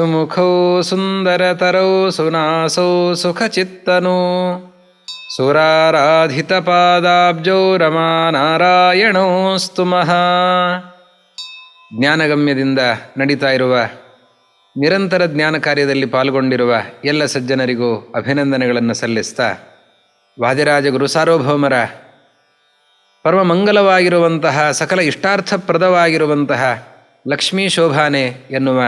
ಸುಮುಖೌ ಸುಂದರತರೌ ಸುನಾಸೌ ಸುಖಚಿತ್ತನೋ. ಸುರಾರಾಧಿತಪಾದಾಬ್ಜೌ ರಮಾನಾರಾಯಣೋಸ್ತು ಮಹಾ. ಜ್ಞಾನಗಮ್ಯದಿಂದ ನಡೀತಾ ಇರುವ, ನಿರಂತರ ಜ್ಞಾನ ಕಾರ್ಯದಲ್ಲಿ ಪಾಲ್ಗೊಂಡಿರುವ ಎಲ್ಲ ಸಜ್ಜನರಿಗೂ ಅಭಿನಂದನೆಗಳನ್ನು ಸಲ್ಲಿಸ್ತಾ, ವಾದಿರಾಜ ಗುರು ಸಾರ್ವಭೌಮರ ಪರಮ ಮಂಗಲವಾಗಿರುವಂತಹ ಸಕಲ ಇಷ್ಟಾರ್ಥಪ್ರದವಾಗಿರುವಂತಹ ಲಕ್ಷ್ಮೀ ಶೋಭಾನೆ ಎನ್ನುವ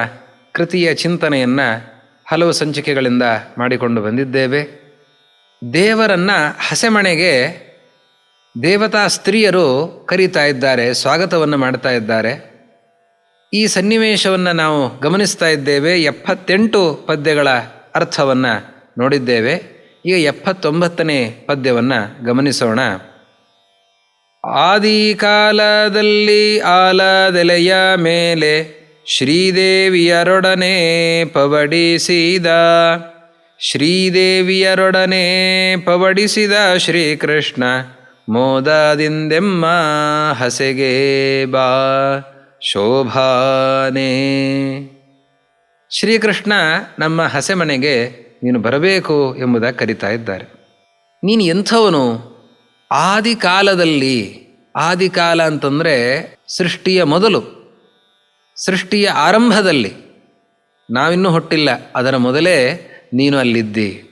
ಕೃತಿಯ ಚಿಂತನೆಯನ್ನು ಹಲವು ಸಂಚಿಕೆಗಳಿಂದ ಮಾಡಿಕೊಂಡು ಬಂದಿದ್ದೇವೆ. ದೇವರನ್ನು ಹಸೆಮಣೆಗೆ ದೇವತಾ ಸ್ತ್ರೀಯರು ಕರೀತಾ ಇದ್ದಾರೆ, ಸ್ವಾಗತವನ್ನು ಮಾಡ್ತಾ ಇದ್ದಾರೆ. ಈ ಸನ್ನಿವೇಶವನ್ನು ನಾವು ಗಮನಿಸ್ತಾ ಇದ್ದೇವೆ. ಎಪ್ಪತ್ತೆಂಟು ಪದ್ಯಗಳ ಅರ್ಥವನ್ನು ನೋಡಿದ್ದೇವೆ. ಈಗ ಎಪ್ಪತ್ತೊಂಬತ್ತನೇ ಪದ್ಯವನ್ನು ಗಮನಿಸೋಣ. ಆದಿ ಕಾಲದಲ್ಲಿ ಆಲದೆಲೆಯ ಮೇಲೆ ಶ್ರೀದೇವಿಯರೊಡನೆ ಪವಡಿಸಿದ ಶ್ರೀದೇವಿಯರೊಡನೆ ಪವಡಿಸಿದ ಶ್ರೀಕೃಷ್ಣ ಮೋದದಿಂದೆಮ್ಮ ಹಸೆಗೆ ಬಾ, ಶೋಭಾನೆ. ಶ್ರೀಕೃಷ್ಣ ನಮ್ಮ ಹಸೆ ಮನೆಗೆ ನೀನು ಬರಬೇಕು ಎಂಬುದಾಗಿ ಕರಿತಾ ಇದ್ದಾರೆ. ನೀನು ಎಂಥವನು? ಆದಿಕಾಲದಲ್ಲಿ, ಆದಿಕಾಲ ಅಂತಂದರೆ ಸೃಷ್ಟಿಯ ಮೊದಲು. ಸೃಷ್ಟಿಯ ಆರಂಭದಲ್ಲಿ. ನಾವಿನ್ನೂ ಹುಟ್ಟಿಲ್ಲ, ಅದರ ಮೊದಲೇ ನೀನು ಅಲ್ಲಿದ್ದಿ.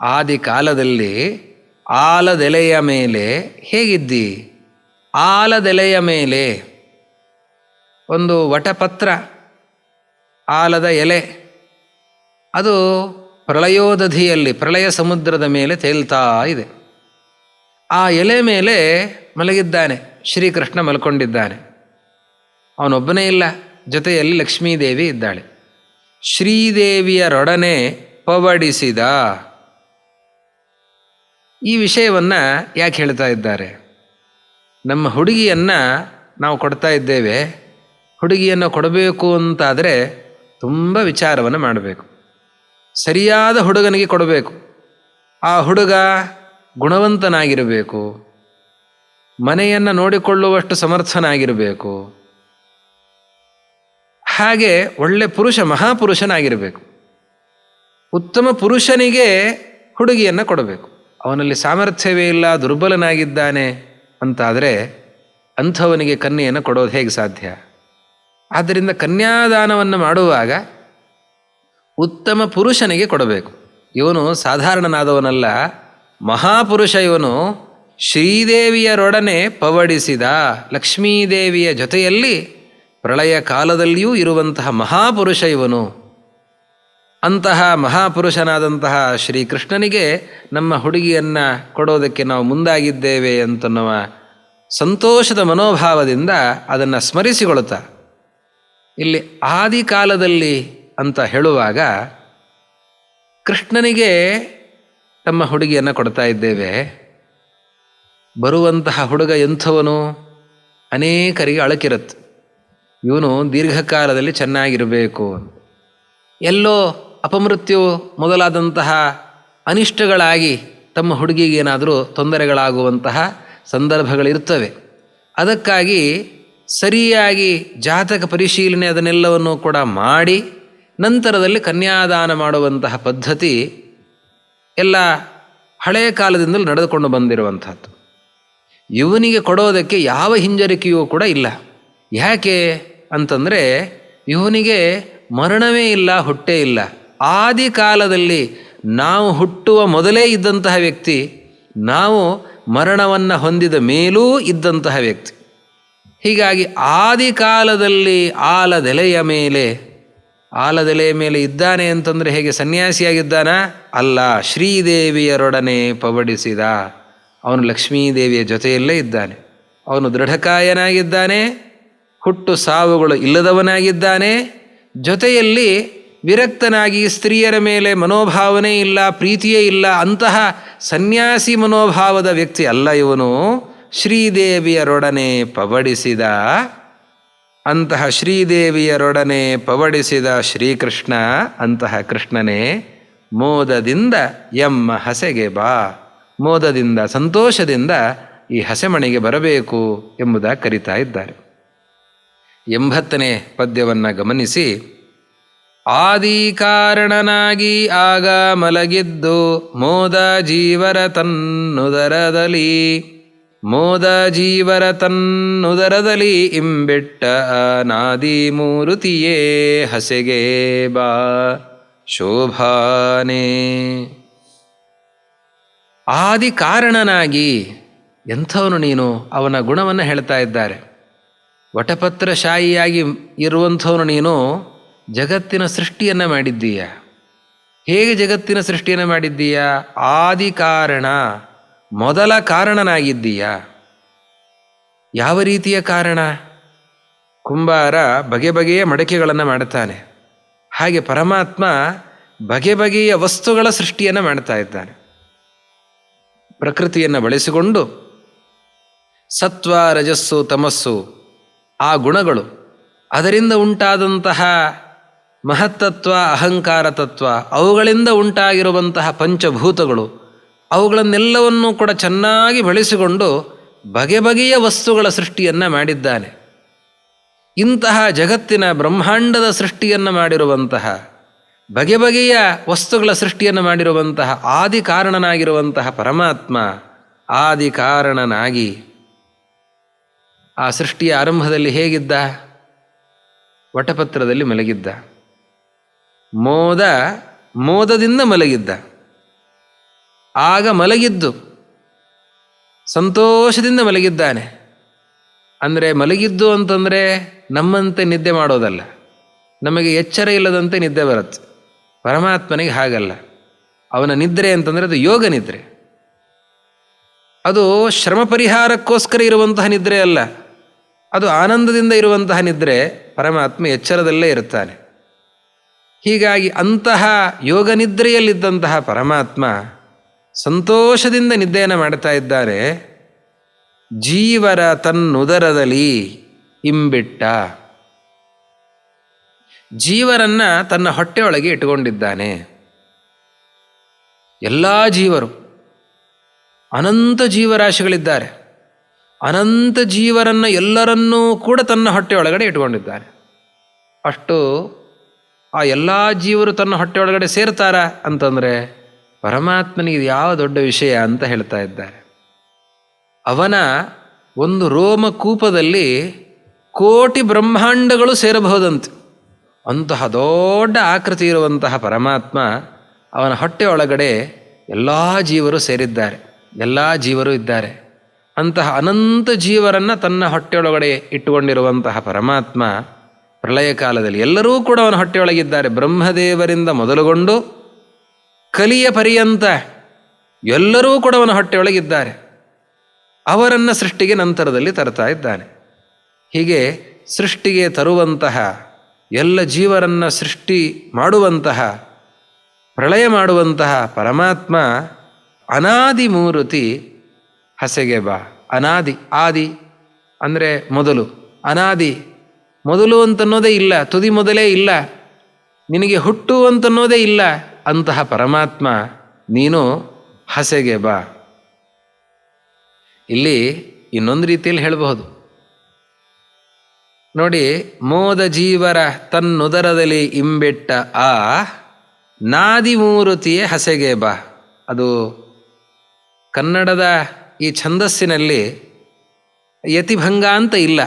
ಆದಿಕಾಲದಲ್ಲಿ ಆಲದೆಲೆಯ ಮೇಲೆ ಹೇಗಿದ್ದಿ? ಆಲದೆಲೆಯ ಮೇಲೆ. ಒಂದು ವಟಪತ್ರ, ಆಲದ ಎಲೆ. ಅದು ಪ್ರಳಯೋದಧಿಯಲ್ಲಿ, ಪ್ರಳಯ ಸಮುದ್ರದ ಮೇಲೆ ತೇಲ್ತಾ ಇದೆ. ಆ ಎಲೆ ಮೇಲೆ ಮಲಗಿದ್ದಾನೆ, ಶ್ರೀಕೃಷ್ಣ ಮಲ್ಕೊಂಡಿದ್ದಾನೆ. ಅವನೊಬ್ಬನೇ ಇಲ್ಲ, ಜೊತೆಯಲ್ಲಿ ಲಕ್ಷ್ಮೀದೇವಿ ಇದ್ದಾಳೆ. ಶ್ರೀದೇವಿಯರೊಡನೆ ಪವಡಿಸಿದ ಈ ವಿಷಯವನ್ನು ಯಾಕೆ ಹೇಳ್ತಾ ಇದ್ದಾರೆ? ನಮ್ಮ ಹುಡುಗಿಯನ್ನು ನಾವು ಕೊಡ್ತಾ ಇದ್ದೇವೆ. ಹುಡುಗಿಯನ್ನು ಕೊಡಬೇಕು ಅಂತಾದರೆ ತುಂಬ ವಿಚಾರವನ್ನು ಮಾಡಬೇಕು. ಸರಿಯಾದ ಹುಡುಗನಿಗೆ ಕೊಡಬೇಕು. ಆ ಹುಡುಗ ಗುಣವಂತನಾಗಿರಬೇಕು. ಮನೆಯನ್ನು ನೋಡಿಕೊಳ್ಳುವಷ್ಟು ಸಮರ್ಥನಾಗಿರಬೇಕು. ಹಾಗೆ ಒಳ್ಳೆ ಪುರುಷ ಮಹಾಪುರುಷನಾಗಿರಬೇಕು. ಉತ್ತಮ ಪುರುಷನಿಗೆ ಹುಡುಗಿಯನ್ನು ಕೊಡಬೇಕು. ಅವನಲ್ಲಿ ಸಾಮರ್ಥ್ಯವೇ ಇಲ್ಲ, ದುರ್ಬಲನಾಗಿದ್ದಾನೆ ಅಂತಾದರೆ ಅಂಥವನಿಗೆ ಕನ್ಯೆಯನ್ನು ಕೊಡೋದು ಹೇಗೆ ಸಾಧ್ಯ? ಆದ್ದರಿಂದ ಕನ್ಯಾದಾನವನ್ನು ಮಾಡುವಾಗ ಉತ್ತಮ ಪುರುಷನಿಗೆ ಕೊಡಬೇಕು. ಇವನು ಸಾಧಾರಣನಾದವನಲ್ಲ, ಮಹಾಪುರುಷ ಇವನು ಶ್ರೀದೇವಿಯರೊಡನೆ ಪವಡಿಸಿದ ಲಕ್ಷ್ಮೀದೇವಿಯ ಜೊತೆಯಲ್ಲಿ ಪ್ರಳಯ ಕಾಲದಲ್ಲಿಯೂ ಇರುವಂತಹ ಮಹಾಪುರುಷ ಇವನು. ಅಂತಹ ಮಹಾಪುರುಷನಾದಂತಹ ಶ್ರೀಕೃಷ್ಣನಿಗೆ ನಮ್ಮ ಹುಡುಗಿಯನ್ನು ಕೊಡೋದಕ್ಕೆ ನಾವು ಮುಂದಾಗಿದ್ದೇವೆ ಅಂತನ್ನುವ ಸಂತೋಷದ ಮನೋಭಾವದಿಂದ ಅದನ್ನು ಸ್ಮರಿಸಿಕೊಳ್ಳುತ್ತಾ. ಇಲ್ಲಿ ಆದಿಕಾಲದಲ್ಲಿ ಅಂತ ಹೇಳುವಾಗ ಕೃಷ್ಣನಿಗೆ ತಮ್ಮ ಹುಡುಗಿಯನ್ನು ಕೊಡ್ತಾ ಇದ್ದೇವೆ. ಬರುವಂತಹ ಹುಡುಗ ಎಂಥವನು? ಅನೇಕರಿಗೆ ಅಳಕಿರುತ್ತೆ. ಇವನು ದೀರ್ಘಕಾಲದಲ್ಲಿ ಚೆನ್ನಾಗಿರಬೇಕು. ಎಲ್ಲೋ ಅಪಮೃತ್ಯು ಮೊದಲಾದಂತಹ ಅನಿಷ್ಟಗಳಾಗಿ ತಮ್ಮ ಹುಡುಗಿಗೇನಾದರೂ ತೊಂದರೆಗಳಾಗುವಂತಹ ಸಂದರ್ಭಗಳಿರ್ತವೆ ಅದಕ್ಕಾಗಿ ಸರಿಯಾಗಿ ಜಾತಕ ಪರಿಶೀಲನೆ ಅದನ್ನೆಲ್ಲವನ್ನು ಕೂಡ ಮಾಡಿ, ನಂತರದಲ್ಲಿ ಕನ್ಯಾದಾನ ಮಾಡುವಂತಹ ಪದ್ಧತಿ ಎಲ್ಲ ಹಳೆಯ ಕಾಲದಿಂದಲೂ ನಡೆದುಕೊಂಡು ಬಂದಿರುವಂಥದ್ದು. ಇವನಿಗೆ ಕೊಡೋದಕ್ಕೆ ಯಾವ ಹಿಂಜರಿಕೆಯೂ ಕೂಡ ಇಲ್ಲ. ಯಾಕೆ? ಅಂತಂದರೆ ಇವನಿಗೆ ಮರಣವೇ ಇಲ್ಲ, ಹುಟ್ಟೇ ಇಲ್ಲ. ಆದಿ ಕಾಲದಲ್ಲಿ ನಾವು ಹುಟ್ಟುವ ಮೊದಲೇ ಇದ್ದಂತಹ ವ್ಯಕ್ತಿ, ನಾವು ಮರಣವನ್ನು ಹೊಂದಿದ ಮೇಲೂ ಇದ್ದಂತಹ ವ್ಯಕ್ತಿ. ಹೀಗಾಗಿ ಆದಿ ಕಾಲದಲ್ಲಿ ಆಲದೆಲೆಯ ಮೇಲೆ ಆಲದೆಲೆಯ ಮೇಲೆ ಇದ್ದಾನೆ ಅಂತಂದರೆ ಹೇಗೆ ಸನ್ಯಾಸಿಯಾಗಿದ್ದಾನ? ಅಲ್ಲ, ಶ್ರೀದೇವಿಯರೊಡನೆ ಪವಡಿಸಿದ. ಅವನು ಲಕ್ಷ್ಮೀದೇವಿಯ ಜೊತೆಯಲ್ಲೇ ಇದ್ದಾನೆ. ಅವನು ದೃಢಕಾಯನಾಗಿದ್ದಾನೆ. ಹುಟ್ಟು ಸಾವುಗಳು ಇಲ್ಲದವನಾಗಿದ್ದಾನೆ. ಜೊತೆಯಲ್ಲಿ ವಿರಕ್ತನಾಗಿ ಸ್ತ್ರೀಯರ ಮೇಲೆ ಮನೋಭಾವನೆ ಇಲ್ಲ, ಪ್ರೀತಿಯೇ ಇಲ್ಲ, ಅಂತಹ ಸನ್ಯಾಸಿ ಮನೋಭಾವದ ವ್ಯಕ್ತಿ ಅಲ್ಲ ಇವನು. ಶ್ರೀದೇವಿಯರೊಡನೆ ಪವಡಿಸಿದ, ಅಂತಹ ಶ್ರೀದೇವಿಯರೊಡನೆ ಪವಡಿಸಿದ ಶ್ರೀಕೃಷ್ಣ, ಅಂತಹ ಕೃಷ್ಣನೇ, ಮೋದದಿಂದ ಎಮ್ಮ ಹಸೆಗೆ ಬಾ, ಮೋದದಿಂದ ಸಂತೋಷದಿಂದ ಈ ಹಸೆಮಣೆಗೆ ಬರಬೇಕು ಎಂಬುದಾಗಿ ಕರಿತಾ ಇದ್ದಾರೆ. ಎಂಬತ್ತನೇ ಪದ್ಯವನ್ನು ಗಮನಿಸಿ. ಆದಿ ಕಾರಣನಾಗಿ ಆಗ ಮಲಗಿದ್ದು ಮೋದ ಜೀವರ ತನ್ನುದರದಲ್ಲಿ ಮೋದ ಜೀವರ ತನ್ನುದರದಲ್ಲಿ ಇಂಬೆಟ್ಟ ನಾದಿ ಮೂರುತಿಯೇ ಹಸೆಗೆ ಬಾ, ಶೋಭಾನೆ. ಆದಿ ಕಾರಣನಾಗಿ ಎಂಥವನು ನೀನು? ಅವನ ಗುಣವನ್ನು ಹೇಳ್ತಾ ಇದ್ದಾರೆ. ವಟಪತ್ರಶಾಹಿಯಾಗಿ ಇರುವಂಥವನು ನೀನು ಜಗತ್ತಿನ ಸೃಷ್ಟಿಯನ್ನು ಮಾಡಿದ್ದೀಯ. ಹೇಗೆ ಜಗತ್ತಿನ ಸೃಷ್ಟಿಯನ್ನು ಮಾಡಿದ್ದೀಯ? ಆದಿ ಕಾರಣ, ಮೊದಲ ಕಾರಣನಾಗಿದ್ದೀಯ. ಯಾವ ರೀತಿಯ ಕಾರಣ? ಕುಂಬಾರ ಬಗೆ ಬಗೆಯ ಮಡಕೆಗಳನ್ನು ಮಾಡುತ್ತಾನೆ ಹಾಗೆ ಪರಮಾತ್ಮ ಬಗೆ ಬಗೆಯ ವಸ್ತುಗಳ ಸೃಷ್ಟಿಯನ್ನು ಮಾಡ್ತಾ ಇದ್ದಾನೆ. ಪ್ರಕೃತಿಯನ್ನು ಬಳಸಿಕೊಂಡು ಸತ್ವ, ರಜಸ್ಸು, ತಮಸ್ಸು ಆ ಗುಣಗಳು. ಅದರಿಂದ ಉಂಟಾದಂತಹ ಮಹತ್ತತ್ವ, ಅಹಂಕಾರ ತತ್ವ, ಅವುಗಳಿಂದ ಉಂಟಾಗಿರುವಂತಹ ಪಂಚಭೂತಗಳು, ಅವುಗಳನ್ನೆಲ್ಲವನ್ನೂ ಕೂಡ ಚೆನ್ನಾಗಿ ಬಳಸಿಕೊಂಡು ಬಗೆ ಬಗೆಯ ವಸ್ತುಗಳ ಸೃಷ್ಟಿಯನ್ನು ಮಾಡಿದ್ದಾನೆ. ಇಂತಹ ಜಗತ್ತಿನ ಬ್ರಹ್ಮಾಂಡದ ಸೃಷ್ಟಿಯನ್ನು ಮಾಡಿರುವಂತಹ, ಬಗೆ ಬಗೆಯ ವಸ್ತುಗಳ ಸೃಷ್ಟಿಯನ್ನು ಮಾಡಿರುವಂತಹ ಆದಿ ಕಾರಣನಾಗಿರುವಂತಹ ಪರಮಾತ್ಮ ಆದಿ ಕಾರಣನಾಗಿ ಆ ಸೃಷ್ಟಿಯ ಆರಂಭದಲ್ಲಿ ಹೇಗಿದ್ದ? ವಟಪತ್ರದಲ್ಲಿ ಮಲಗಿದ್ದ. ಮೋದ, ಮೋದದಿಂದ ಮಲಗಿದ್ದ. ಆಗ ಮಲಗಿದ್ದು. ಸಂತೋಷದಿಂದ ಮಲಗಿದ್ದಾನೆ. ಅಂದರೆ ಮಲಗಿದ್ದು ಅಂತಂದರೆ ನಮ್ಮಂತೆ ನಿದ್ದೆ ಮಾಡೋದಲ್ಲ. ನಮಗೆ ಎಚ್ಚರ ಇಲ್ಲದಂತೆ ನಿದ್ದೆ ಬರುತ್ತೆ. ಪರಮಾತ್ಮನಿಗೆ ಹಾಗಲ್ಲ. ಅವನ ನಿದ್ರೆ ಅಂತಂದರೆ ಅದು ಯೋಗ ನಿದ್ರೆ. ಅದು ಶ್ರಮ ಪರಿಹಾರಕ್ಕೋಸ್ಕರ ಇರುವಂತಹ ನಿದ್ರೆ ಅಲ್ಲ. ಅದು ಆನಂದದಿಂದ ಇರುವಂತಹ ನಿದ್ರೆ ಪರಮಾತ್ಮ ಎಚ್ಚರದಲ್ಲೇ ಇರುತ್ತಾನೆ. ಹೀಗಾಗಿ ಅಂತಹ ಯೋಗ ನಿದ್ರೆಯಲ್ಲಿದ್ದಂತಹ ಪರಮಾತ್ಮ ಸಂತೋಷದಿಂದ ನಿದ್ದೆಯನ್ನು ಮಾಡ್ತಾ ಇದ್ದಾರೆ. ಜೀವರ ತನ್ನುದರದಲ್ಲಿ ಇಂಬಿಟ್ಟ. ಜೀವರನ್ನ ತನ್ನ ಹೊಟ್ಟೆಯೊಳಗೆ ಇಟ್ಟುಕೊಂಡಿದ್ದಾನೆ. ಎಲ್ಲ ಜೀವರು ಅನಂತ ಜೀವರಾಶಿಗಳಿದ್ದಾರೆ. ಅನಂತ ಜೀವರನ್ನು ಎಲ್ಲರನ್ನೂ ಕೂಡ ತನ್ನ ಹೊಟ್ಟೆಯೊಳಗಡೆ ಇಟ್ಕೊಂಡಿದ್ದಾನೆ ಅಷ್ಟು ಆ ಎಲ್ಲ ಜೀವರು ತನ್ನ ಹೊಟ್ಟೆಯೊಳಗಡೆ ಸೇರ್ತಾರ ಅಂತಂದರೆ ಪರಮಾತ್ಮನಿಗೆ ಇದು ಯಾವ ದೊಡ್ಡ ವಿಷಯ ಅಂತ ಹೇಳ್ತಾ ಇದ್ದಾರೆ. ಅವನ ಒಂದು ರೋಮಕೂಪದಲ್ಲಿ ಕೋಟಿ ಬ್ರಹ್ಮಾಂಡಗಳು ಸೇರಬಹುದಂತೆ. ಅಂತಹ ದೊಡ್ಡ ಆಕೃತಿ ಇರುವಂತಹ ಪರಮಾತ್ಮ ಅವನ ಹೊಟ್ಟೆ ಒಳಗಡೆ ಎಲ್ಲ ಜೀವರು ಸೇರಿದ್ದಾರೆ. ಎಲ್ಲ ಜೀವರು ಇದ್ದಾರೆ. ಅಂತಹ ಅನಂತ ಜೀವರನ್ನು ತನ್ನ ಹೊಟ್ಟೆಯೊಳಗಡೆ ಇಟ್ಟುಕೊಂಡಿರುವಂತಹ ಪರಮಾತ್ಮ ಪ್ರಳಯ ಕಾಲದಲ್ಲಿ ಎಲ್ಲರೂ ಕೂಡ ಅವನ ಹೊಟ್ಟೆಯೊಳಗಿದ್ದಾರೆ. ಬ್ರಹ್ಮದೇವರಿಂದ ಮೊದಲುಗೊಂಡು ಕಲಿಯ ಪರ್ಯಂತ ಎಲ್ಲರೂ ಕೂಡ ಅವನ ಹೊಟ್ಟೆಯೊಳಗಿದ್ದಾರೆ. ಅವರನ್ನು ಸೃಷ್ಟಿಗೆ ನಂತರದಲ್ಲಿ ತರ್ತಾ ಇದ್ದಾನೆ. ಹೀಗೆ ಸೃಷ್ಟಿಗೆ ತರುವಂತಹ, ಎಲ್ಲ ಜೀವರನ್ನು ಸೃಷ್ಟಿ ಮಾಡುವಂತಹ, ಪ್ರಳಯ ಮಾಡುವಂತಹ ಪರಮಾತ್ಮ ಅನಾದಿ ಮೂರುತಿ ಹಸೆಗೆ ಬಾ. ಅನಾದಿ, ಆದಿ ಅಂದರೆ ಮೊದಲು. ಅನಾದಿ, ಮೊದಲು ಅಂತನ್ನೋದೇ ಇಲ್ಲ, ತುದಿ ಮೊದಲೇ ಇಲ್ಲ. ನಿನಗೆ ಹುಟ್ಟು ಅಂತನ್ನೋದೇ ಇಲ್ಲ. ಅಂತಹ ಪರಮಾತ್ಮ ನೀನು ಹಸೆಗೆ ಬಾ. ಇಲ್ಲಿ ಇನ್ನೊಂದು ರೀತಿಯಲ್ಲಿ ಹೇಳಬಹುದು. ನೋಡಿ, ಮೋದ ಜೀವರ ತನ್ನುದರದಲ್ಲಿ ಇಂಬೆಟ್ಟ ಆ ನಾದಿ ಮೂರುತಿಯೇ ಹಸೆಗೆ ಬಾ. ಅದು ಕನ್ನಡದ ಈ ಛಂದಸ್ಸಿನಲ್ಲಿ ಯತಿಭಂಗ ಅಂತ ಇಲ್ಲ.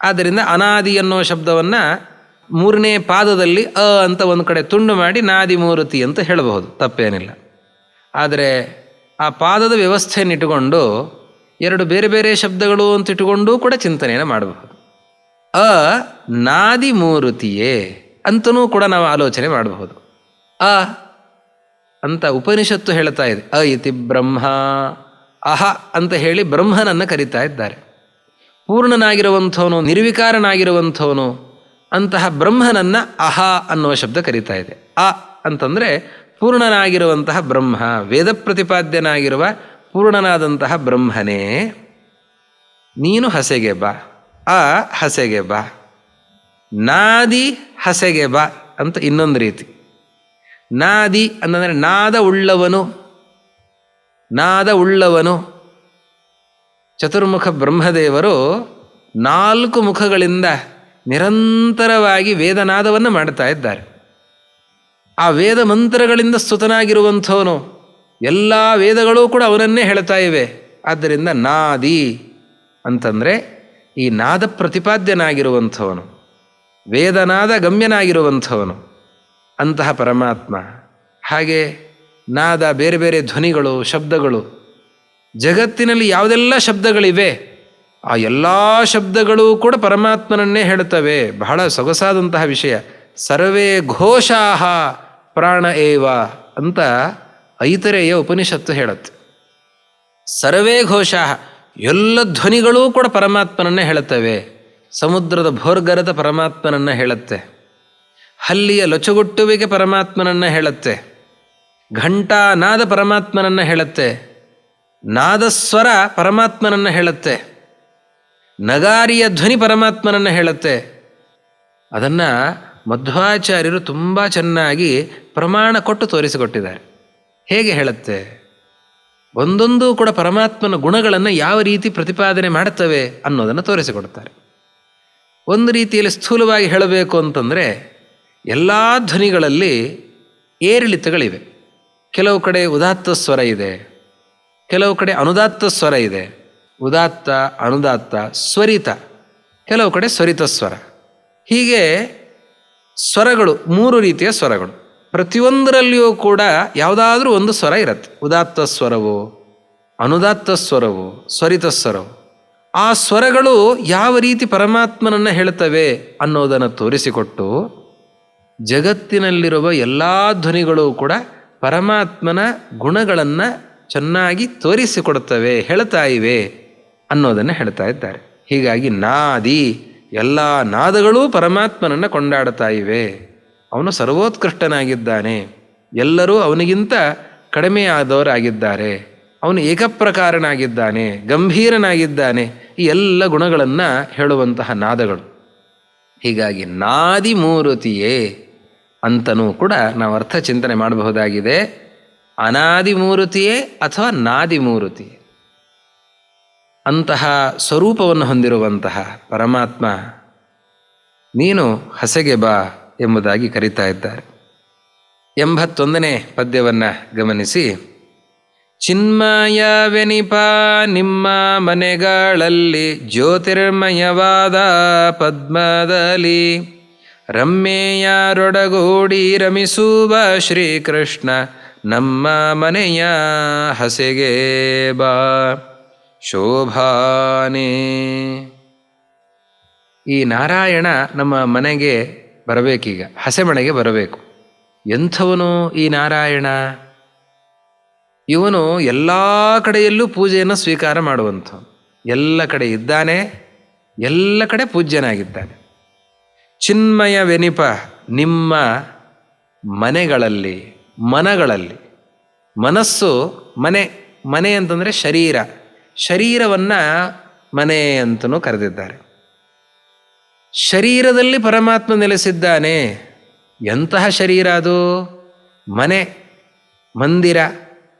ಆದ್ದರಿಂದ ಅನಾದಿ ಅನ್ನೋ ಶಬ್ದವನ್ನು ಮೂರನೇ ಪಾದದಲ್ಲಿ ಅ ಅಂತ ಒಂದು ಕಡೆ ತುಂಡು ಮಾಡಿ ನಾದಿ ಮೂರುತಿ ಅಂತ ಹೇಳಬಹುದು, ತಪ್ಪೇನಿಲ್ಲ. ಆದರೆ ಆ ಪಾದದ ವ್ಯವಸ್ಥೆಯನ್ನು ಇಟ್ಟುಕೊಂಡು ಎರಡು ಬೇರೆ ಬೇರೆ ಶಬ್ದಗಳು ಅಂತ ಇಟ್ಟುಕೊಂಡೂ ಕೂಡ ಚಿಂತನೆಯನ್ನು ಮಾಡಬಹುದು. ಅ ನಾದಿ ಮೂರುತಿಯೇ ಅಂತನೂ ಕೂಡ ನಾವು ಆಲೋಚನೆ ಮಾಡಬಹುದು. ಅ ಅಂತ ಉಪನಿಷತ್ತು ಹೇಳ್ತಾ ಇದೆ, ಅ ಇತಿ ಬ್ರಹ್ಮ. ಅಹ ಅಂತ ಹೇಳಿ ಬ್ರಹ್ಮನನ್ನು ಕರೀತಾ ಇದ್ದಾರೆ. ಪೂರ್ಣನಾಗಿರುವಂಥವನು, ನಿರ್ವಿಕಾರನಾಗಿರುವಂಥವನು ಅಂತಹ ಬ್ರಹ್ಮನನ್ನು ಅಹ ಅನ್ನುವ ಶಬ್ದ ಕರೀತಾ ಇದೆ. ಅ ಅಂತಂದರೆ ಪೂರ್ಣನಾಗಿರುವಂತಹ ಬ್ರಹ್ಮ ವೇದ ಪ್ರತಿಪಾದ್ಯನಾಗಿರುವ ಪೂರ್ಣನಾದಂತಹ ಬ್ರಹ್ಮನೇ, ನೀನು ಹಸೆಗೆ ಬಾ, ಆ ಹಸೆಗೆ ಬಾ, ನಾದಿ ಹಸೆಗೆ ಬಾ ಅಂತ ಇನ್ನೊಂದು ರೀತಿ. ನಾದಿ ಅಂತಂದರೆ ನಾದ ಉಳ್ಳವನು ನಾದ ಉಳ್ಳವನು. ಚತುರ್ಮುಖ ಬ್ರಹ್ಮದೇವರು ನಾಲ್ಕು ಮುಖಗಳಿಂದ ನಿರಂತರವಾಗಿ ವೇದನಾದವನ್ನು ಮಾಡ್ತಾ ಇದ್ದಾರೆ. ಆ ವೇದ ಮಂತ್ರಗಳಿಂದ ಸ್ತುತನಾಗಿರುವಂಥವನು, ಎಲ್ಲ ವೇದಗಳೂ ಕೂಡ ಅವನನ್ನೇ ಹೇಳ್ತಾ ಇವೆ. ಆದ್ದರಿಂದ ನಾದಿ ಅಂತಂದರೆ ಈ ನಾದ ಪ್ರತಿಪಾದ್ಯನಾಗಿರುವಂಥವನು, ವೇದನಾದ ಗಮ್ಯನಾಗಿರುವಂಥವನು, ಅಂತಹ ಪರಮಾತ್ಮ. ಹಾಗೆ ನಾದ ಬೇರೆ ಬೇರೆ ಧ್ವನಿಗಳು, ಶಬ್ದಗಳು. ಜಗತ್ತಿನಲ್ಲಿ ಯಾವುದೆಲ್ಲ ಶಬ್ದಗಳಿವೆ, ಆ ಎಲ್ಲ ಶಬ್ದಗಳು ಕೂಡ ಪರಮಾತ್ಮನನ್ನೇ ಹೇಳುತ್ತವೆ. ಬಹಳ ಸೊಗಸಾದಂತಹ ವಿಷಯ. ಸರ್ವೇ ಘೋಷಾಹ ಪ್ರಾಣ ಏವ ಅಂತ ಐತರೆಯ ಉಪನಿಷತ್ತು ಹೇಳುತ್ತೆ. ಸರ್ವೇ ಘೋಷಾಹ ಎಲ್ಲ ಧ್ವನಿಗಳೂ ಕೂಡ ಪರಮಾತ್ಮನನ್ನೇ ಹೇಳುತ್ತವೆ. ಸಮುದ್ರದ ಭೋರ್ಗರದ ಪರಮಾತ್ಮನನ್ನು ಹೇಳುತ್ತೆ. ಹಲ್ಲಿಯ ಲೊಚಗುಟ್ಟುವಿಕೆ ಪರಮಾತ್ಮನನ್ನು ಹೇಳುತ್ತೆ. ಘಂಟಾ ನಾದ ಪರಮಾತ್ಮನನ್ನು ಹೇಳುತ್ತೆ. ನಾದಸ್ವರ ಪರಮಾತ್ಮನನ್ನು ಹೇಳುತ್ತೆ. ನಗಾರಿಯ ಧ್ವನಿ ಪರಮಾತ್ಮನನ್ನು ಹೇಳುತ್ತೆ. ಅದನ್ನು ಮಧ್ವಾಚಾರ್ಯರು ತುಂಬ ಚೆನ್ನಾಗಿ ಪ್ರಮಾಣ ಕೊಟ್ಟು ತೋರಿಸಿಕೊಟ್ಟಿದ್ದಾರೆ. ಹೇಗೆ ಹೇಳುತ್ತೆ? ಒಂದೊಂದು ಕೂಡ ಪರಮಾತ್ಮನ ಗುಣಗಳನ್ನು ಯಾವ ರೀತಿ ಪ್ರತಿಪಾದನೆ ಮಾಡುತ್ತವೆ ಅನ್ನೋದನ್ನು ತೋರಿಸಿಕೊಡ್ತಾರೆ. ಒಂದು ರೀತಿಯಲ್ಲಿ ಸ್ಥೂಲವಾಗಿ ಹೇಳಬೇಕು ಅಂತಂದರೆ ಎಲ್ಲ ಧ್ವನಿಗಳಲ್ಲಿ ಏರಿಳಿತಗಳಿವೆ. ಕೆಲವು ಕಡೆ ಉದಾತ್ತ ಸ್ವರ ಇದೆ. ಕೆಲವು ಕಡೆ ಅನುದಾತ್ತ ಸ್ವರ ಇದೆ. ಉದಾತ್ತ, ಅನುದಾತ್ತ, ಸ್ವರಿತ. ಕೆಲವು ಕಡೆ ಸ್ವರಿತ ಸ್ವರ. ಹೀಗೆ ಸ್ವರಗಳು, ಮೂರು ರೀತಿಯ ಸ್ವರಗಳು. ಪ್ರತಿಯೊಂದರಲ್ಲಿಯೂ ಕೂಡ ಯಾವುದಾದ್ರೂ ಒಂದು ಸ್ವರ ಇರುತ್ತೆ. ಉದಾತ್ತ ಸ್ವರವು, ಅನುದಾತ್ತ ಸ್ವರವು, ಸ್ವರಿತ ಸ್ವರವು. ಆ ಸ್ವರಗಳು ಯಾವ ರೀತಿ ಪರಮಾತ್ಮನನ್ನು ಹೇಳ್ತವೆ ಅನ್ನೋದನ್ನು ತೋರಿಸಿಕೊಟ್ಟು ಜಗತ್ತಿನಲ್ಲಿರುವ ಎಲ್ಲ ಧ್ವನಿಗಳು ಕೂಡ ಪರಮಾತ್ಮನ ಗುಣಗಳನ್ನು ಚೆನ್ನಾಗಿ ತೋರಿಸಿಕೊಡುತ್ತವೆ, ಹೇಳ್ತಾ ಇವೆ ಅನ್ನೋದನ್ನು ಹೇಳ್ತಾ ಇದ್ದಾರೆ. ಹೀಗಾಗಿ ನಾದಿ, ಎಲ್ಲ ನಾದಗಳೂ ಪರಮಾತ್ಮನನ್ನು ಕೊಂಡಾಡ್ತಾ ಇವೆ. ಅವನು ಸರ್ವೋತ್ಕೃಷ್ಟನಾಗಿದ್ದಾನೆ. ಎಲ್ಲರೂ ಅವನಿಗಿಂತ ಕಡಿಮೆಯಾದವರಾಗಿದ್ದಾರೆ. ಅವನು ಏಕಪ್ರಕಾರನಾಗಿದ್ದಾನೆ, ಗಂಭೀರನಾಗಿದ್ದಾನೆ. ಈ ಎಲ್ಲ ಗುಣಗಳನ್ನು ಹೇಳುವಂತಹ ನಾದಗಳು. ಹೀಗಾಗಿ ನಾದಿ ಮೂರುತಿಯೇ ಅಂತನೂ ಕೂಡ ನಾವು ಅರ್ಥ ಚಿಂತನೆ ಮಾಡಬಹುದಾಗಿದೆ. ಅನಾದಿ ಮೂರುತಿಯೇ ಅಥವಾ ನಾದಿ ಮೂರುತಿ ಅಂತಹ ಸ್ವರೂಪವನ್ನು ಹೊಂದಿರುವಂತಹ ಪರಮಾತ್ಮ ನೀನು ಹಸೆಗೆ ಬಾ ಎಂಬುದಾಗಿ ಕರೀತಾ ಇದ್ದಾರೆ. ಎಂಬತ್ತೊಂದನೇ ಪದ್ಯವನ್ನು ಗಮನಿಸಿ. ಚಿನ್ಮಯವೆನಿಪ ನಿಮ್ಮ ಮನೆಗಳಲ್ಲಿ ಜ್ಯೋತಿರ್ಮಯವಾದ ಪದ್ಮದಲ್ಲಿ ರಮ್ಮೆಯಾರೊಡಗೂಡಿ ರಮಿಸುವ ಶ್ರೀಕೃಷ್ಣ ನಮ್ಮ ಮನೆಯ ಹಸೆಗೆ ಬಾ. ಶೋಭಾನೆ. ಈ ನಾರಾಯಣ ನಮ್ಮ ಮನೆಗೆ ಬರಬೇಕೀಗ ಹಸೆಮಣೆಗೆ ಬರಬೇಕು. ಎಂಥವನು ಈ ನಾರಾಯಣ? ಇವನು ಎಲ್ಲ ಕಡೆಯಲ್ಲೂ ಪೂಜೆಯನ್ನು ಸ್ವೀಕಾರ ಮಾಡುವಂಥ ಎಲ್ಲ ಕಡೆ ಇದ್ದಾನೆ, ಎಲ್ಲ ಕಡೆ ಪೂಜ್ಯನಾಗಿದ್ದಾನೆ. ಚಿನ್ಮಯ ವೆನಿಪ ನಿಮ್ಮ ಮನೆಗಳಲ್ಲಿ, ಮನಗಳಲ್ಲಿ. ಮನಸ್ಸು ಮನೆ ಮನೆ ಅಂತಂದರೆ ಶರೀರ. ಶರೀರವನ್ನು ಮನೆ ಅಂತಲೂ ಕರೆದಿದ್ದಾರೆ. ಶರೀರದಲ್ಲಿ ಪರಮಾತ್ಮ ನೆಲೆಸಿದ್ದಾನೆ. ಎಂತಹ ಶರೀರ ಅದು? ಮನೆ, ಮಂದಿರ.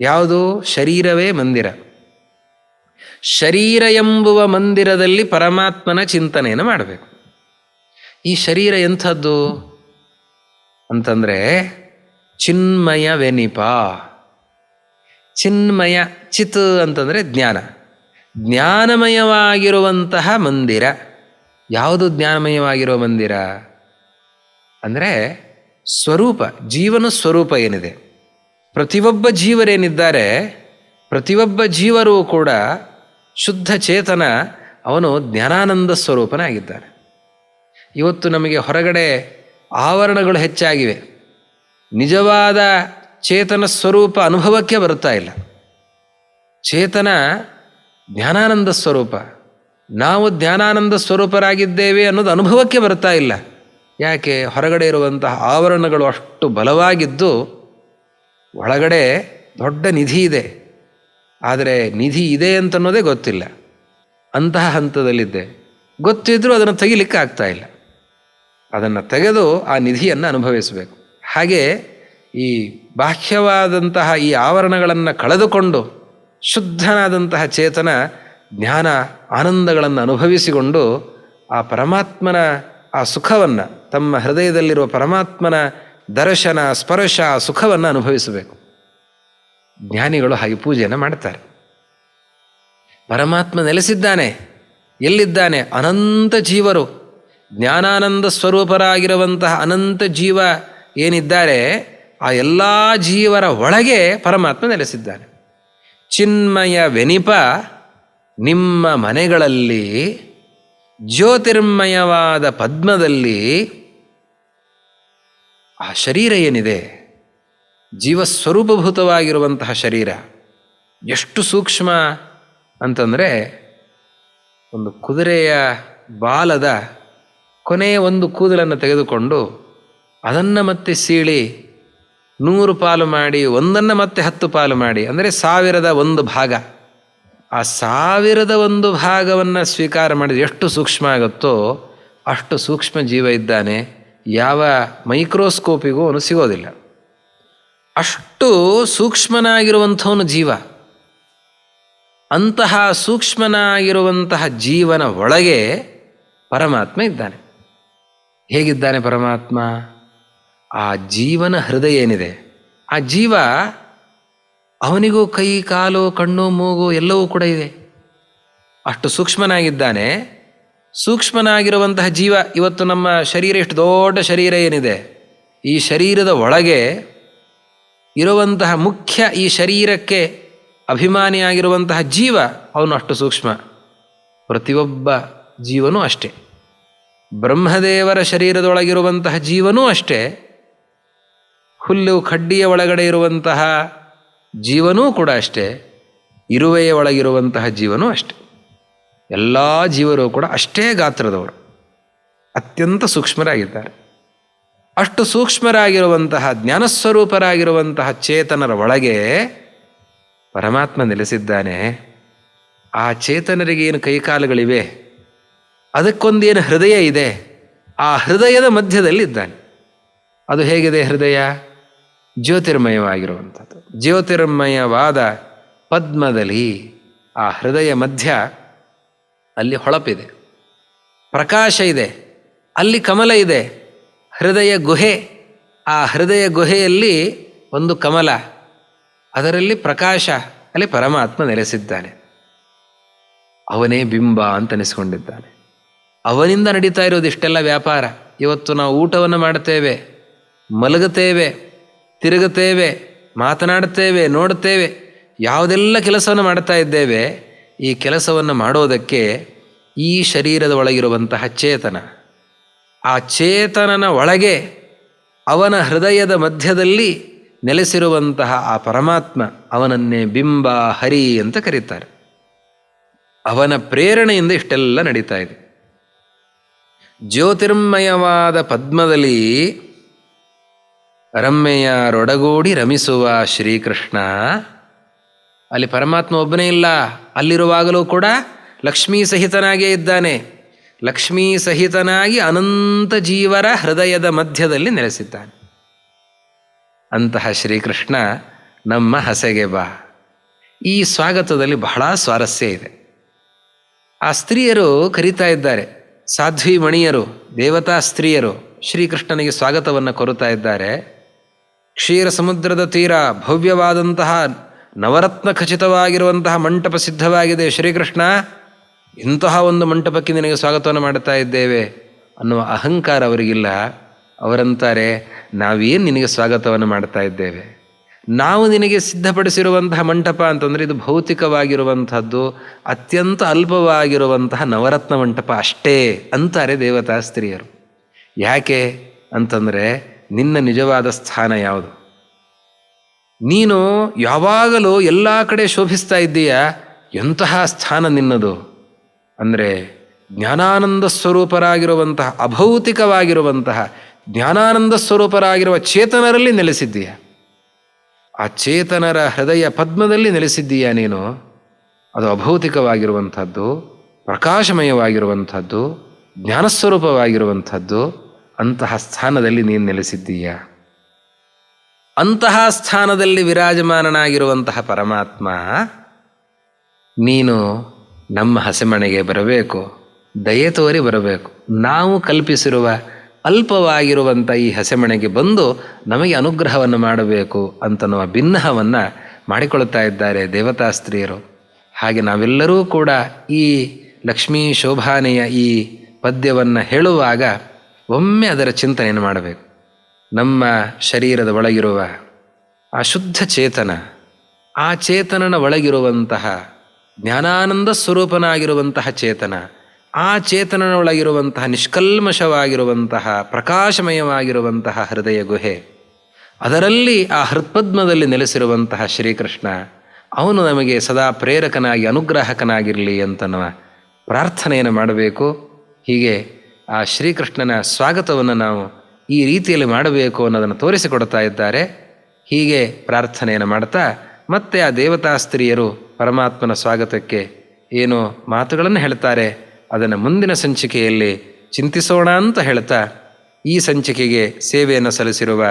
ಯಾವುದು? ಶರೀರವೇ ಮಂದಿರ. ಶರೀರ ಎಂಬುವ ಮಂದಿರದಲ್ಲಿ ಪರಮಾತ್ಮನ ಚಿಂತನೆಯನ್ನು ಮಾಡಬೇಕು. ಈ ಶರೀರ ಎಂಥದ್ದು? ಅಂತಂದರೆ, ಚಿನ್ಮಯ ವೆನಿಪ. ಚಿನ್ಮಯ ಚಿತ್ ಅಂತಂದರೆ ಜ್ಞಾನ. ಜ್ಞಾನಮಯವಾಗಿರುವಂತಹ ಮಂದಿರ. ಯಾವುದು ಜ್ಞಾನಮಯವಾಗಿರುವ ಮಂದಿರ? ಅಂದರೆ ಸ್ವರೂಪ, ಜೀವನ ಸ್ವರೂಪ ಏನಿದೆ. ಪ್ರತಿಯೊಬ್ಬ ಜೀವರೇನಿದ್ದಾರೆ, ಪ್ರತಿಯೊಬ್ಬ ಜೀವರೂ ಕೂಡ ಶುದ್ಧ ಚೇತನ ಅವನು ಜ್ಞಾನಾನಂದ ಸ್ವರೂಪನಾಗಿದ್ದಾನೆ. ಇವತ್ತು ನಮಗೆ ಹೊರಗಡೆ ಆವರಣಗಳು ಹೆಚ್ಚಾಗಿವೆ. ನಿಜವಾದ ಚೇತನ ಸ್ವರೂಪ ಅನುಭವಕ್ಕೆ ಬರುತ್ತಾ ಇಲ್ಲ. ಚೇತನ ಜ್ಞಾನಾನಂದ ಸ್ವರೂಪ. ನಾವು ಜ್ಞಾನಾನಂದ ಸ್ವರೂಪರಾಗಿದ್ದೇವೆ ಅನ್ನೋದು ಅನುಭವಕ್ಕೆ ಬರ್ತಾ ಇಲ್ಲ. ಯಾಕೆ? ಹೊರಗಡೆ ಇರುವಂತಹ ಆವರಣಗಳು ಅಷ್ಟು ಬಲವಾಗಿದ್ದು ಒಳಗಡೆ ದೊಡ್ಡ ನಿಧಿ ಇದೆ. ಆದರೆ ನಿಧಿ ಇದೆ ಅಂತನ್ನೋದೇ ಗೊತ್ತಿಲ್ಲ. ಅಂತಹ ಹಂತದಲ್ಲಿದ್ದೆ. ಗೊತ್ತಿದ್ದರೂ ಅದನ್ನು ತೆಗಿಲಿಕ್ಕೆ ಆಗ್ತಾ ಇಲ್ಲ. ಅದನ್ನು ತೆಗೆದು ಆ ನಿಧಿಯನ್ನು ಅನುಭವಿಸಬೇಕು. ಹಾಗೆ ಈ ಬಾಹ್ಯವಾದಂತಹ ಈ ಆವರಣಗಳನ್ನು ಕಳೆದುಕೊಂಡು ಶುದ್ಧನಾದಂತಹ ಚೇತನ ಜ್ಞಾನ ಆನಂದಗಳನ್ನು ಅನುಭವಿಸಿಕೊಂಡು ಆ ಪರಮಾತ್ಮನ ಆ ಸುಖವನ್ನು, ತಮ್ಮ ಹೃದಯದಲ್ಲಿರುವ ಪರಮಾತ್ಮನ ದರ್ಶನ, ಸ್ಪರ್ಶ ಸುಖವನ್ನು ಅನುಭವಿಸಬೇಕು. ಜ್ಞಾನಿಗಳು ಹಾಗೆ ಪೂಜೆಯನ್ನು ಮಾಡ್ತಾರೆ. ಪರಮಾತ್ಮ ನೆಲೆಸಿದ್ದಾನೆ, ಎಲ್ಲಿದ್ದಾನೆ? ಅನಂತ ಜೀವರು. ಜ್ಞಾನಾನಂದ ಸ್ವರೂಪರಾಗಿರುವಂತಹ ಅನಂತ ಜೀವ ಏನಿದ್ದಾರೆ, ಆ ಎಲ್ಲ ಜೀವರ ಒಳಗೆ ಪರಮಾತ್ಮ ನೆಲೆಸಿದ್ದಾನೆ. ಚಿನ್ಮಯ ವೆನಿಪ ನಿಮ್ಮ ಮನೆಗಳಲ್ಲಿ, ಜ್ಯೋತಿರ್ಮಯವಾದ ಪದ್ಮದಲ್ಲಿ ಆ ಶರೀರ ಏನಿದೆ? ಜೀವಸ್ವರೂಪಭೂತವಾಗಿರುವಂತಹ ಶರೀರ ಎಷ್ಟು ಸೂಕ್ಷ್ಮ ಅಂತಂದರೆ ಒಂದು ಕುದುರೆಯ ಬಾಲದ ಕೊನೆಯ ಒಂದು ಕೂದಲನ್ನು ತೆಗೆದುಕೊಂಡು ಅದನ್ನು ಮತ್ತೆ ಸೀಳಿ ನೂರು ಪಾಲು ಮಾಡಿ, ಒಂದನ್ನು ಮತ್ತೆ ಹತ್ತು ಪಾಲು ಮಾಡಿ, ಅಂದರೆ ಸಾವಿರದ ಒಂದು ಭಾಗ. ಆ ಸಾವಿರದ ಒಂದು ಭಾಗವನ್ನು ಸ್ವೀಕಾರ ಮಾಡಿದರೆ ಎಷ್ಟು ಸೂಕ್ಷ್ಮ ಆಗುತ್ತೋ ಅಷ್ಟು ಸೂಕ್ಷ್ಮ ಜೀವ ಇದ್ದಾನೆ. ಯಾವ ಮೈಕ್ರೋಸ್ಕೋಪಿಗೂ ಅವನು ಸಿಗೋದಿಲ್ಲ. ಅಷ್ಟು ಸೂಕ್ಷ್ಮನಾಗಿರುವಂಥವನು ಜೀವ. ಅಂತಹ ಸೂಕ್ಷ್ಮನಾಗಿರುವಂತಹ ಜೀವನ ಒಳಗೆ ಪರಮಾತ್ಮ ಇದ್ದಾನೆ. ಹೇಗಿದ್ದಾನೆ ಪರಮಾತ್ಮ? ಆ ಜೀವನ ಹೃದಯ ಏನಿದೆ? ಆ ಜೀವ ಅವನಿಗೂ ಕೈ, ಕಾಲು, ಕಣ್ಣು, ಮೂಗು ಎಲ್ಲವೂ ಕೂಡ ಇದೆ. ಅಷ್ಟು ಸೂಕ್ಷ್ಮನಾಗಿದ್ದಾನೆ. ಸೂಕ್ಷ್ಮನಾಗಿರುವಂತಹ ಜೀವ ಇವತ್ತು ನಮ್ಮ ಶರೀರ ಎಷ್ಟು ದೊಡ್ಡ ಶರೀರ ಏನಿದೆ? ಈ ಶರೀರದ ಒಳಗೆ ಇರುವಂತಹ ಮುಖ್ಯ ಈ ಶರೀರಕ್ಕೆ ಅಭಿಮಾನಿಯಾಗಿರುವಂತಹ ಜೀವ ಅವನು ಅಷ್ಟು ಸೂಕ್ಷ್ಮ. ಪ್ರತಿಯೊಬ್ಬ ಜೀವನೂ ಅಷ್ಟೇ. ಬ್ರಹ್ಮದೇವರ ಶರೀರದೊಳಗಿರುವಂತಹ ಜೀವನೂ ಅಷ್ಟೇ, ಹುಲ್ಲು ಖಡ್ಡಿಯ ಒಳಗಡೆ ಇರುವಂತಹ ಜೀವನೂ ಕೂಡ ಅಷ್ಟೇ, ಇರುವೆಯ ಒಳಗಿರುವಂತಹ ಜೀವನೂ ಅಷ್ಟೆ. ಎಲ್ಲ ಜೀವರು ಕೂಡ ಅಷ್ಟೇ ಗಾತ್ರದವರು, ಅತ್ಯಂತ ಸೂಕ್ಷ್ಮರಾಗಿದ್ದಾರೆ. ಅಷ್ಟು ಸೂಕ್ಷ್ಮರಾಗಿರುವಂತಹ, ಜ್ಞಾನಸ್ವರೂಪರಾಗಿರುವಂತಹ ಚೇತನರ ಒಳಗೆ ಪರಮಾತ್ಮ ನೆಲೆಸಿದ್ದಾನೆ. ಆ ಚೇತನರಿಗೆ ಏನು ಕೈಕಾಲುಗಳಿವೆ? ಅದಕ್ಕೊಂದೇನು ಹೃದಯ ಇದೆ, ಆ ಹೃದಯದ ಮಧ್ಯದಲ್ಲಿ ಇದ್ದಾನೆ ಅದು ಹೇಗಿದೆ ಹೃದಯ? ಜ್ಯೋತಿರ್ಮಯವಾಗಿರುವಂಥದ್ದು. ಜ್ಯೋತಿರ್ಮಯವಾದ ಪದ್ಮದಲ್ಲಿ ಆ ಹೃದಯ ಮಧ್ಯ ಅಲ್ಲಿ ಹೊಳಪಿದೆ. ಪ್ರಕಾಶ ಇದೆ, ಅಲ್ಲಿ ಕಮಲ ಇದೆ. ಹೃದಯ ಗುಹೆ, ಆ ಹೃದಯ ಗುಹೆಯಲ್ಲಿ ಒಂದು ಕಮಲ, ಅದರಲ್ಲಿ ಪ್ರಕಾಶ, ಅಲ್ಲಿ ಪರಮಾತ್ಮ ನೆಲೆಸಿದ್ದಾನೆ. ಅವನೇ ಬಿಂಬ ಅಂತ ಅನಿಸ್ಕೊಂಡಿದ್ದಾನೆ. ಅವನಿಂದ ನಡೀತಾ ಇರೋದು ಇಷ್ಟೆಲ್ಲ ವ್ಯಾಪಾರ. ಇವತ್ತು ನಾವು ಊಟವನ್ನು ಮಾಡ್ತೇವೆ ಮಲಗುತ್ತೇವೆ, ತಿರುಗುತ್ತೇವೆ, ಮಾತನಾಡುತ್ತೇವೆ, ನೋಡುತ್ತೇವೆ, ಯಾವುದೆಲ್ಲ ಕೆಲಸವನ್ನು ಮಾಡ್ತಾ ಇದ್ದೇವೆ, ಈ ಕೆಲಸವನ್ನು ಮಾಡೋದಕ್ಕೆ ಈ ಶರೀರದ ಒಳಗಿರುವಂತಹ ಚೇತನ. ಆ ಚೇತನನ ಒಳಗೆ ಅವನ ಹೃದಯದ ಮಧ್ಯದಲ್ಲಿ ನೆಲೆಸಿರುವಂತಹ ಆ ಪರಮಾತ್ಮ ಅವನನ್ನೇ ಬಿಂಬ ಹರಿ ಅಂತ ಕರೀತಾರೆ. ಅವನ ಪ್ರೇರಣೆಯಿಂದ ಇಷ್ಟೆಲ್ಲ ನಡೀತಾ ಇದೆ. ಜ್ಯೋತಿರ್ಮಯವಾದ ಪದ್ಮದಲ್ಲಿ ರಮ್ಮೆಯರೊಡಗೂಡಿ ರಮಿಸುವ ಶ್ರೀಕೃಷ್ಣ. ಅಲ್ಲಿ ಪರಮಾತ್ಮ ಒಬ್ಬನೇ ಇಲ್ಲ, ಅಲ್ಲಿರುವಾಗಲೂ ಕೂಡ ಲಕ್ಷ್ಮೀ ಸಹಿತನಾಗೇ ಇದ್ದಾನೆ. ಲಕ್ಷ್ಮೀ ಸಹಿತನಾಗಿ ಅನಂತ ಜೀವರ ಹೃದಯದ ಮಧ್ಯದಲ್ಲಿ ನೆಲೆಸಿದ್ದಾನೆ. ಅಂತಹ ಶ್ರೀಕೃಷ್ಣ ನಮ್ಮ ಹಸೆಗೆ ಬಾ. ಈ ಸ್ವಾಗತದಲ್ಲಿ ಬಹಳ ಸ್ವಾರಸ್ಯ ಇದೆ. ಆ ಸ್ತ್ರೀಯರು ಕರೀತಾ ಇದ್ದಾರೆ ಸಾಧ್ವಿ ಮಣಿಯರು ದೇವತಾ ಸ್ತ್ರೀಯರು ಶ್ರೀಕೃಷ್ಣನಿಗೆ ಸ್ವಾಗತವನ್ನು ಕೊರುತ್ತಾ ಇದ್ದಾರೆ. ಕ್ಷೀರ ಸಮುದ್ರದ ತೀರ ಭವ್ಯವಾದಂತಹ ನವರತ್ನ ಖಚಿತವಾಗಿರುವಂತಹ ಮಂಟಪ ಸಿದ್ಧವಾಗಿದೆ ಶ್ರೀಕೃಷ್ಣ. ಇಂತಹ ಒಂದು ಮಂಟಪಕ್ಕೆ ನಿನಗೆ ಸ್ವಾಗತವನ್ನು ಮಾಡುತ್ತಾ ಇದ್ದೇವೆ ಅನ್ನುವ ಅಹಂಕಾರ ಅವರಿಗಿಲ್ಲ. ಅವರಂತಾರೆ, ನಾವೇನು ನಿನಗೆ ಸ್ವಾಗತವನ್ನು ಮಾಡ್ತಾ ಇದ್ದೇವೆ? ನಾವು ನಿನಗೆ ಸಿದ್ಧಪಡಿಸಿರುವಂತಹ ಮಂಟಪ ಅಂತಂದರೆ ಇದು ಭೌತಿಕವಾಗಿರುವಂಥದ್ದು ಅತ್ಯಂತ ಅಲ್ಪವಾಗಿರುವಂತಹ ನವರತ್ನ ಮಂಟಪ ಅಷ್ಟೇ ಅಂತಾರೆ ದೇವತಾ ಸ್ತ್ರೀಯರು. ಯಾಕೆ ಅಂತಂದರೆ ನಿನ್ನ ನಿಜವಾದ ಸ್ಥಾನ ಯಾವುದು? ನೀನು ಯಾವಾಗಲೂ ಎಲ್ಲ ಕಡೆ ಶೋಭಿಸ್ತಾ ಇದ್ದೀಯ? ಎಂತಹ ಸ್ಥಾನ ನಿನ್ನದು? ಅಂದರೆ ಜ್ಞಾನಾನಂದ ಸ್ವರೂಪರಾಗಿರುವಂತಹ, ಅಭೌತಿಕವಾಗಿರುವಂತಹ, ಜ್ಞಾನಾನಂದ ಸ್ವರೂಪರಾಗಿರುವ ಚೇತನರಲ್ಲಿ ನೆಲೆಸಿದ್ದೀಯ? ಆ ಚೇತನರ ಹೃದಯ ಪದ್ಮದಲ್ಲಿ ನೆಲೆಸಿದ್ದೀಯಾ ನೀನು? ಅದು ಅಭೌತಿಕವಾಗಿರುವಂಥದ್ದು, ಪ್ರಕಾಶಮಯವಾಗಿರುವಂಥದ್ದು, ಜ್ಞಾನಸ್ವರೂಪವಾಗಿರುವಂಥದ್ದು, ಅಂತಹ ಸ್ಥಾನದಲ್ಲಿ ನೀನು ನೆಲೆಸಿದ್ದೀಯ? ಅಂತಹ ಸ್ಥಾನದಲ್ಲಿ ವಿರಾಜಮಾನನಾಗಿರುವಂತಹ ಪರಮಾತ್ಮ, ನೀನು ನಮ್ಮ ಹಸೆಮಣೆಗೆ ಬರಬೇಕು, ದಯೆ ತೋರಿ ಬರಬೇಕು. ನಾವು ಕಲ್ಪಿಸಿರುವ ಅಲ್ಪವಾಗಿರುವಂಥ ಈ ಹಸೆಮಣೆಗೆ ಬಂದು ನಮಗೆ ಅನುಗ್ರಹವನ್ನು ಮಾಡಬೇಕು ಅಂತನ್ನುವ ಭಿನ್ನಹವನ್ನು ಮಾಡಿಕೊಳ್ತಾ ಇದ್ದಾರೆ ದೇವತಾ ಸ್ತ್ರೀಯರು ಹಾಗೆ ನಾವೆಲ್ಲರೂ ಕೂಡ ಈ ಲಕ್ಷ್ಮೀ ಶೋಭಾನೆಯ ಈ ಪದ್ಯವನ್ನು ಹೇಳುವಾಗ ಒಮ್ಮೆ ಅದರ ಚಿಂತನೆಯನ್ನು ಮಾಡಬೇಕು. ನಮ್ಮ ಶರೀರದ ಒಳಗಿರುವ ಆ ಶುದ್ಧ ಚೇತನ, ಆ ಚೇತನನ ಒಳಗಿರುವಂತಹ ಜ್ಞಾನಾನಂದ ಸ್ವರೂಪನಾಗಿರುವಂತಹ ಚೇತನ ಆ ಚೇತನನ ನಿಷ್ಕಲ್ಮಷವಾಗಿರುವಂತಹ ನಿಷ್ಕಲ್ಮಶವಾಗಿರುವಂತಹ ಪ್ರಕಾಶಮಯವಾಗಿರುವಂತಹ ಹೃದಯ ಗುಹೆ, ಅದರಲ್ಲಿ ಆ ಹೃತ್ಪದ್ಮದಲ್ಲಿ ನೆಲೆಸಿರುವಂತಹ ಶ್ರೀಕೃಷ್ಣ, ಅವನು ನಮಗೆ ಸದಾ ಪ್ರೇರಕನಾಗಿ, ಅನುಗ್ರಾಹಕನಾಗಿರಲಿ ಅಂತನ್ನುವ ಪ್ರಾರ್ಥನೆಯನ್ನು ಮಾಡಬೇಕು. ಹೀಗೆ ಆ ಶ್ರೀಕೃಷ್ಣನ ಸ್ವಾಗತವನ್ನು ನಾವು ಈ ರೀತಿಯಲ್ಲಿ ಮಾಡಬೇಕು ಅನ್ನೋದನ್ನು ತೋರಿಸಿಕೊಡ್ತಾ ಇದ್ದಾರೆ. ಹೀಗೆ ಪ್ರಾರ್ಥನೆಯನ್ನು ಮಾಡ್ತಾ ಮತ್ತೆ ಆ ದೇವತಾ ಸ್ತ್ರೀಯರು ಪರಮಾತ್ಮನ ಸ್ವಾಗತಕ್ಕೆ ಏನು ಮಾತುಗಳನ್ನು ಹೇಳ್ತಾರೆ. ಅದನ್ನು ಮುಂದಿನ ಸಂಚಿಕೆಯಲ್ಲಿ ಚಿಂತಿಸೋಣ ಅಂತ ಹೇಳ್ತಾ ಈ ಸಂಚಿಕೆಗೆ ಸೇವೆಯನ್ನು ಸಲ್ಲಿಸಿರುವ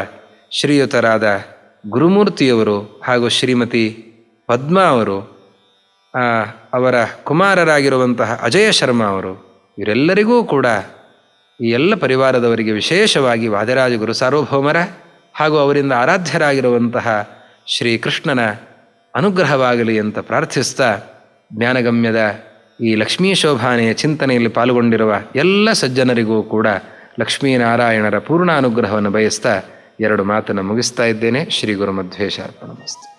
ಶ್ರೀಯುತರಾದ ಗುರುಮೂರ್ತಿಯವರು ಹಾಗೂ ಶ್ರೀಮತಿ ಪದ್ಮಾ ಅವರು ಅವರ ಕುಮಾರರಾಗಿರುವಂತಹ ಅಜಯ ಶರ್ಮಾ ಅವರು, ಇವರೆಲ್ಲರಿಗೂ ಕೂಡ ಈ ಎಲ್ಲ ಪರಿವಾರದವರಿಗೆ ವಿಶೇಷವಾಗಿ ವಾದರಾಜ ಗುರು ಸಾರ್ವಭೌಮರ ಹಾಗೂ ಅವರಿಂದ ಆರಾಧ್ಯರಾಗಿರುವಂತಹ ಶ್ರೀಕೃಷ್ಣನ ಅನುಗ್ರಹವಾಗಲಿ ಅಂತ ಪ್ರಾರ್ಥಿಸ್ತಾ ಜ್ಞಾನಗಮ್ಯದ ಈ ಲಕ್ಷ್ಮೀ ಶೋಭಾನೆಯ ಚಿಂತನೆಯಲ್ಲಿ ಪಾಲ್ಗೊಂಡಿರುವ ಎಲ್ಲ ಸಜ್ಜನರಿಗೂ ಕೂಡ ಲಕ್ಷ್ಮೀನಾರಾಯಣರ ಪೂರ್ಣ ಅನುಗ್ರಹವನ್ನು ಬಯಸ್ತಾ ಎರಡು ಮಾತನ್ನು ಮುಗಿಸ್ತಾ ಇದ್ದೇನೆ. ಶ್ರೀ ಗುರುಮಧ್ವೇಶ ಅರ್ಪಣಮಸ್ತು